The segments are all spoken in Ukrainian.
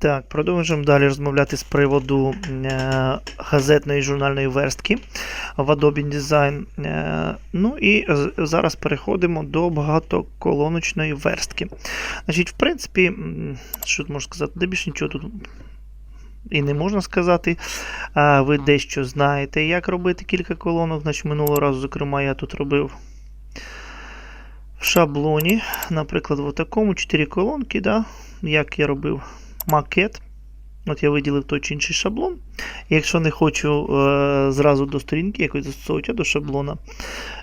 Так, продовжуємо далі розмовляти з приводу е, газетної журнальної верстки в Adobe Design. Е, ну і зараз переходимо до багатоколоночної верстки. Значить, в принципі, що тут можна сказати, де більше нічого тут і не можна сказати. Ви дещо знаєте, як робити кілька колонок. Значить, минулого разу, зокрема, я тут робив в шаблоні, наприклад, в такому 4 колонки, да, як я робив макет. От я виділив той чи інший шаблон. Якщо не хочу е, зразу до сторінки якось застосовувати, а до шаблона.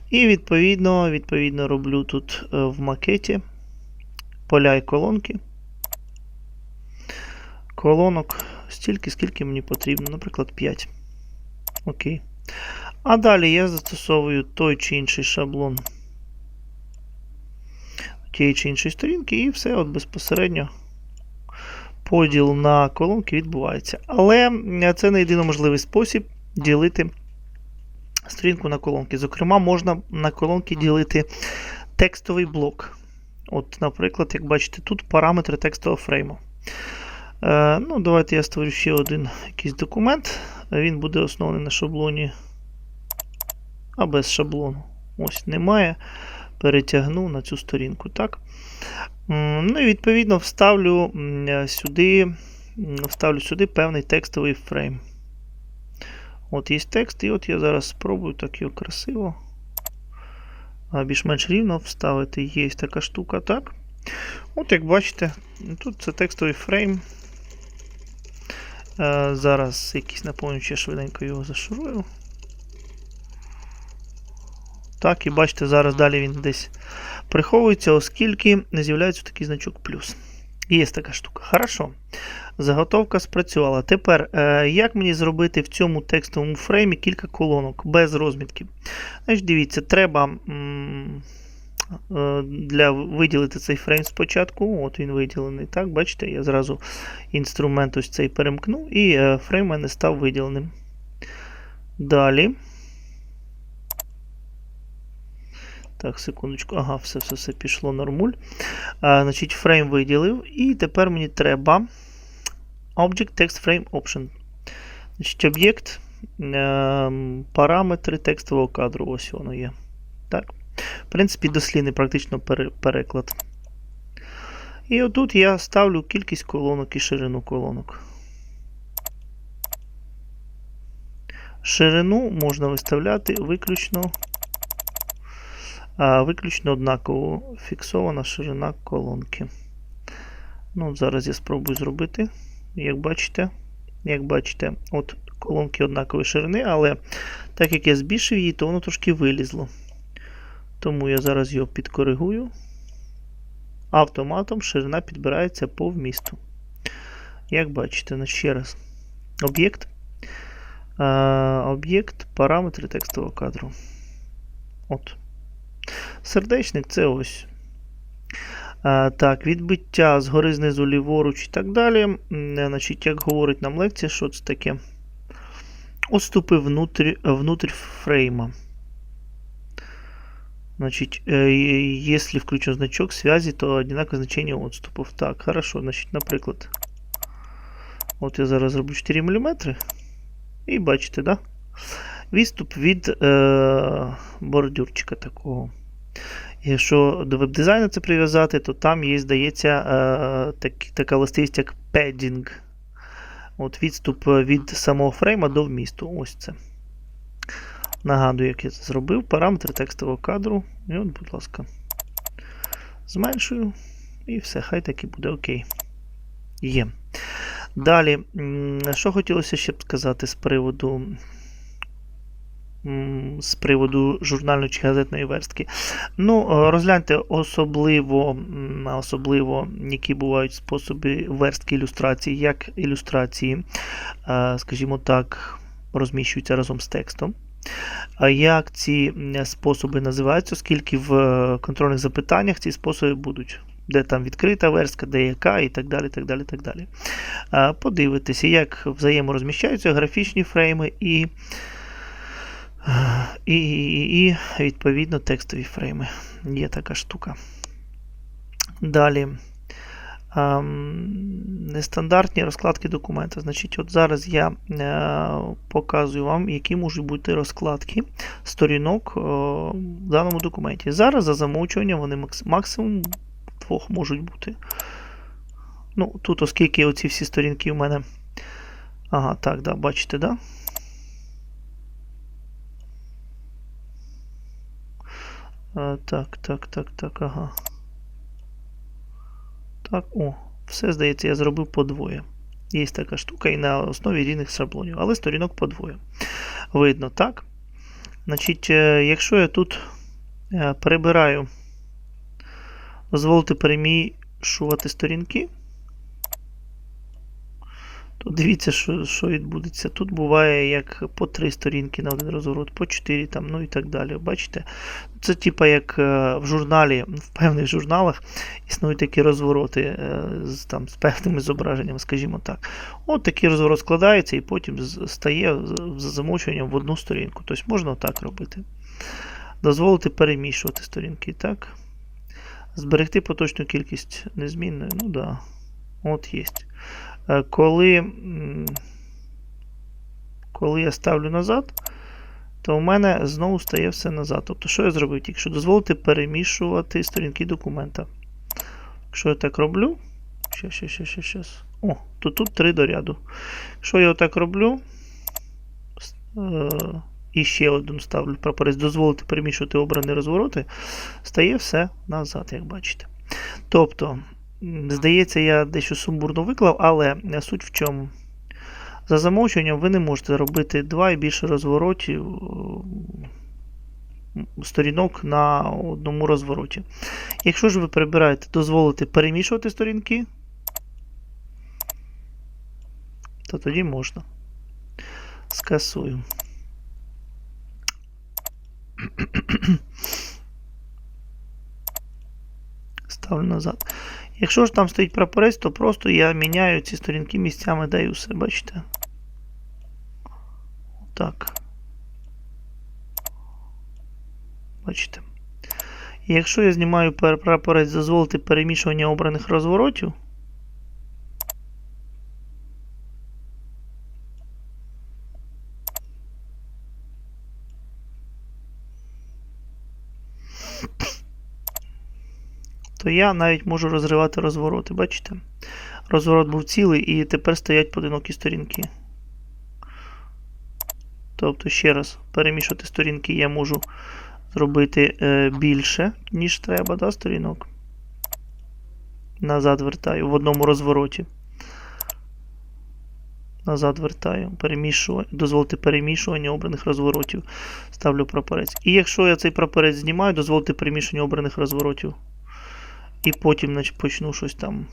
І відповідно, відповідно роблю тут е, в макеті поля і колонки. Колонок стільки, скільки мені потрібно, наприклад, 5. Окей. А далі я застосовую той чи інший шаблон тієї чи іншої сторінки, і все от безпосередньо поділ на колонки відбувається. Але це не єдино можливий спосіб ділити сторінку на колонки. Зокрема, можна на колонки ділити текстовий блок. От, наприклад, як бачите, тут параметри текстового фрейму. Е, ну, Давайте я створю ще один якийсь документ. Він буде оснований на шаблоні. А без шаблону. Ось немає. Перетягну на цю сторінку. так. Ну і відповідно вставлю сюди, вставлю сюди певний текстовий фрейм. От є текст, і от я зараз спробую так його красиво. Більш-менш рівно вставити. Є така штука, так. От як бачите, тут це текстовий фрейм. Е, Зараз якийсь наповнюючи, швиденько його зашурую. Так, і бачите, зараз далі він десь приховується, оскільки не з'являється такий значок плюс. Є така штука. Хорошо. Заготовка спрацювала. Тепер, е, як мені зробити в цьому текстовому фреймі кілька колонок без розмітків? Значить, дивіться, треба е, для виділити цей фрейм спочатку. От він виділений. Так, бачите, я зразу інструмент ось цей перемкнув, і е, фрейм мене став виділеним. Далі. Так, секундочку. Ага, все, все, все пішло нормуль. А, значить, фрейм виділив. І тепер мені треба Object Text Frame Option. Значить, об'єкт, ем, параметри текстового кадру. Ось воно є. Так. В принципі, дослідний практично переклад. І отут я ставлю кількість колонок і ширину колонок. Ширину можна виставляти виключно а, виключно однаково фіксована ширина колонки. Ну, Зараз я спробую зробити. Як бачите, як бачите, от колонки однакової ширини, але так як я збільшив її, то воно трошки вилізло. Тому я зараз його підкоригую. Автоматом ширина підбирається по вмісту. Як бачите, ще раз. Об'єкт. Об'єкт, параметри текстового кадру. От. Сердечник це ось. Так, відбиття згори знизу ліворуч і так далі. Значить, як говорить нам лекція, що це таке? Отступи внутрь, внутрь фрейма. Значить, и- если включен значок связи, то одинаковое значение отступов. Так, хорошо. Значить, наприклад, от я зараз зроблю 4 мм. І бачите, да? Відступ від е, бордюрчика такого. Якщо до веб-дизайну це прив'язати, то там є, здається, е, так, така властивість, як padding. От Відступ від самого фрейма до вмісту. Ось це. Нагадую, як я це зробив. Параметри текстового кадру. І от, будь ласка, зменшую. І все, хай так і буде окей. Є. Далі, що хотілося ще б сказати з приводу з приводу журнальної чи газетної верстки. Ну, е, розгляньте особливо, особливо, які бувають способи верстки ілюстрації, як ілюстрації, е, скажімо так, розміщуються разом з текстом. А як ці способи називаються, оскільки в е, контрольних запитаннях ці способи будуть. Де там відкрита верстка, де яка, і так далі. так далі, так далі. Е, Подивитися, як взаєморозміщаються графічні фрейми і і, і, і відповідно текстові фрейми. Є така штука. Далі. ем, нестандартні розкладки документа. Значить, от зараз я е, показую вам, які можуть бути розкладки сторінок е, в даному документі. Зараз за замовчуванням вони макс- максимум двох можуть бути. Ну, тут, оскільки оці всі сторінки у мене. Ага, так, да, бачите, да? Е, так, так, так, так, ага. Так, о, все, здається, я зробив подвоє. Є така штука і на основі різних шаблонів, але сторінок подвоє. Видно, так? Значить, е, якщо я тут е, перебираю, дозволити перемішувати сторінки, то дивіться, що, що відбудеться. Тут буває як по три сторінки на один розворот, по 4, там, ну і так далі. Бачите? Це типа як е, в журналі, в певних журналах існують такі розвороти е, з, там, з певними зображеннями, скажімо так. От такий розворот складається і потім стає з- з замовчуванням в одну сторінку. Тобто можна так робити. Дозволити перемішувати сторінки, так? Зберегти поточну кількість незмінною. Ну да. От є. Е, Коли, коли я ставлю назад, то у мене знову стає все назад. Тобто, що я зробив? Тільки що дозволити перемішувати сторінки документа. Якщо я так роблю. Щас, щас, щас, щас, щас. О, то тут три до ряду. Якщо я отак роблю. е, І ще один ставлю прапорець, дозволити перемішувати обрані розвороти, стає все назад, як бачите. Тобто, здається, я дещо сумбурно виклав, але е, суть в чому. За замовчуванням ви не можете робити два і більше розворотів сторінок на одному розвороті. Якщо ж ви прибираєте дозволити перемішувати сторінки, то тоді можна. Скасую. Ставлю назад. Якщо ж там стоїть прапорець, то просто я міняю ці сторінки місцями, даю все, бачите? Так. Бачите. І якщо я знімаю прапорець дозволити перемішування обраних розворотів, то я навіть можу розривати розвороти. Бачите? Розворот був цілий і тепер стоять поодинокі сторінки. Тобто, ще раз, перемішувати сторінки я можу зробити е, більше, ніж треба, да, сторінок. Назад вертаю в одному розвороті. Назад вертаю. Перемішування, дозволити перемішування обраних розворотів. Ставлю прапорець. І якщо я цей прапорець знімаю, дозволити перемішування обраних розворотів. І потім почну щось там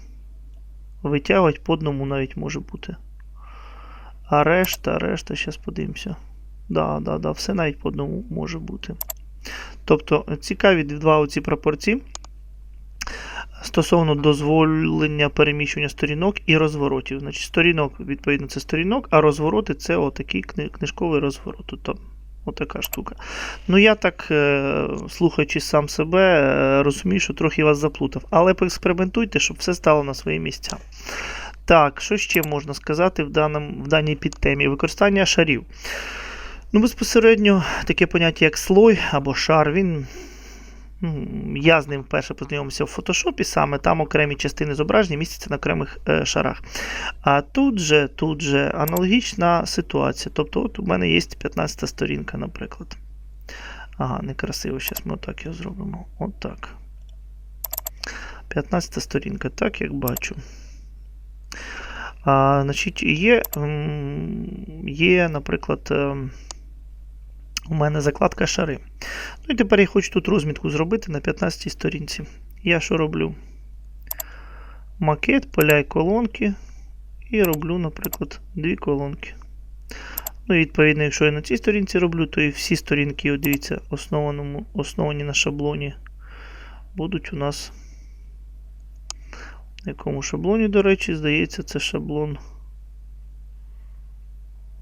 витягувати, по одному навіть може бути. А решта, решта, зараз подивимося. Да, да, да, все навіть по одному може бути. Тобто цікаві два оці пропорції стосовно дозволення переміщення сторінок і розворотів. Значить, сторінок, відповідно, це сторінок, а розвороти це отакий книжковий розворот. Тобто, отака штука. Ну, я так, е, слухаючи сам себе, е, розумію, що трохи вас заплутав. Але поекспериментуйте, щоб все стало на свої місця. Так, що ще можна сказати в, даному, в даній підтемі? Використання шарів. Ну, безпосередньо таке поняття, як слой або шар, він. Я з ним вперше познайомився в фотошопі, саме там окремі частини зображення містяться на окремих е, шарах. А тут же, тут же аналогічна ситуація. Тобто, от у мене є 15 сторінка, наприклад. Ага, некрасиво. Зараз ми отак його зробимо. Отак. 15 сторінка, так як бачу. А, значить, є, є, наприклад, ем, у мене закладка шари. Ну і тепер я хочу тут розмітку зробити на 15 сторінці. Я що роблю? Макет, поля і колонки. І роблю, наприклад, дві колонки. Ну, і відповідно, якщо я на цій сторінці роблю, то і всі сторінки, дивіться, основаному, основані на шаблоні, будуть у нас. На якому шаблоні, до речі, здається, це шаблон.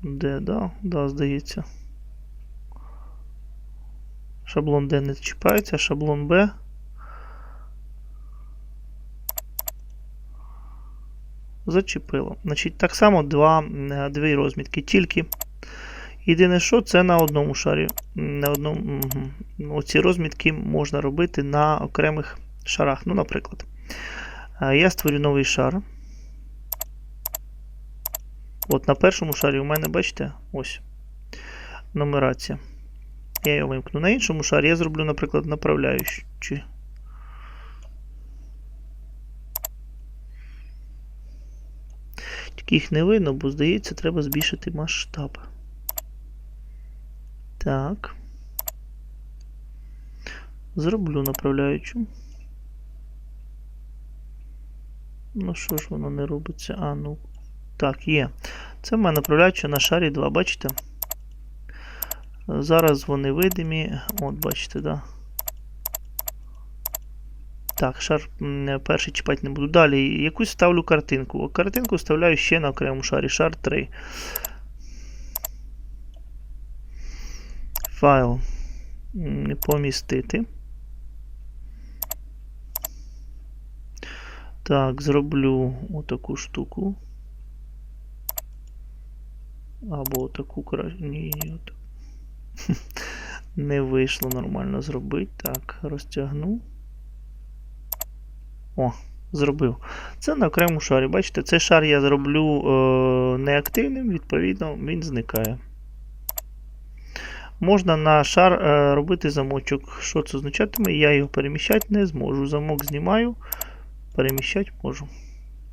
Де, да? Да, здається. Шаблон D не чіпається, шаблон B. зачепило. Значить, так само два, е, дві розмітки. Тільки єдине, що це на одному шарі. На одному, угу. Оці розмітки можна робити на окремих шарах. Ну, наприклад, е, я створю новий шар. От на першому шарі у мене, бачите, ось нумерація. Я його вимкну. На іншому шарі я зроблю, наприклад, направляючі. Тільки їх не видно, бо, здається, треба збільшити масштаб. Так. Зроблю направляючу. Ну, що ж воно не робиться? А, ну. Так, є. Це в мене направляюча на шарі 2, бачите? Зараз вони видимі. От, бачите, да. Так, шар перший чіпати не буду. Далі якусь ставлю картинку. Картинку вставляю ще на окремому шарі, шар 3. Файл помістити. Так, зроблю отаку штуку. Або отаку краще. Ні, ні, отак. Не вийшло нормально зробити. Так, розтягну. О, зробив. Це на окремому шарі. Бачите, цей шар я зроблю е, неактивним, відповідно, він зникає. Можна на шар е, робити замочок. Що це означатиме? Я його переміщати не зможу. Замок знімаю, переміщати можу.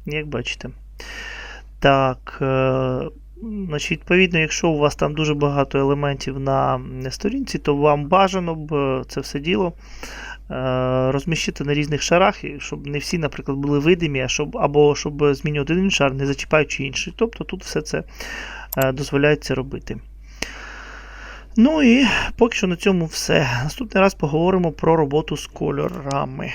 Як бачите. Так. Е, Значить, Відповідно, якщо у вас там дуже багато елементів на сторінці, то вам бажано б е, це все діло е, розміщити на різних шарах, щоб не всі, наприклад, були видимі, а щоб, або щоб змінювати один шар, не зачіпаючи інший. Тобто тут все це е, дозволяється робити. Ну і поки що на цьому все. Наступний раз поговоримо про роботу з кольорами.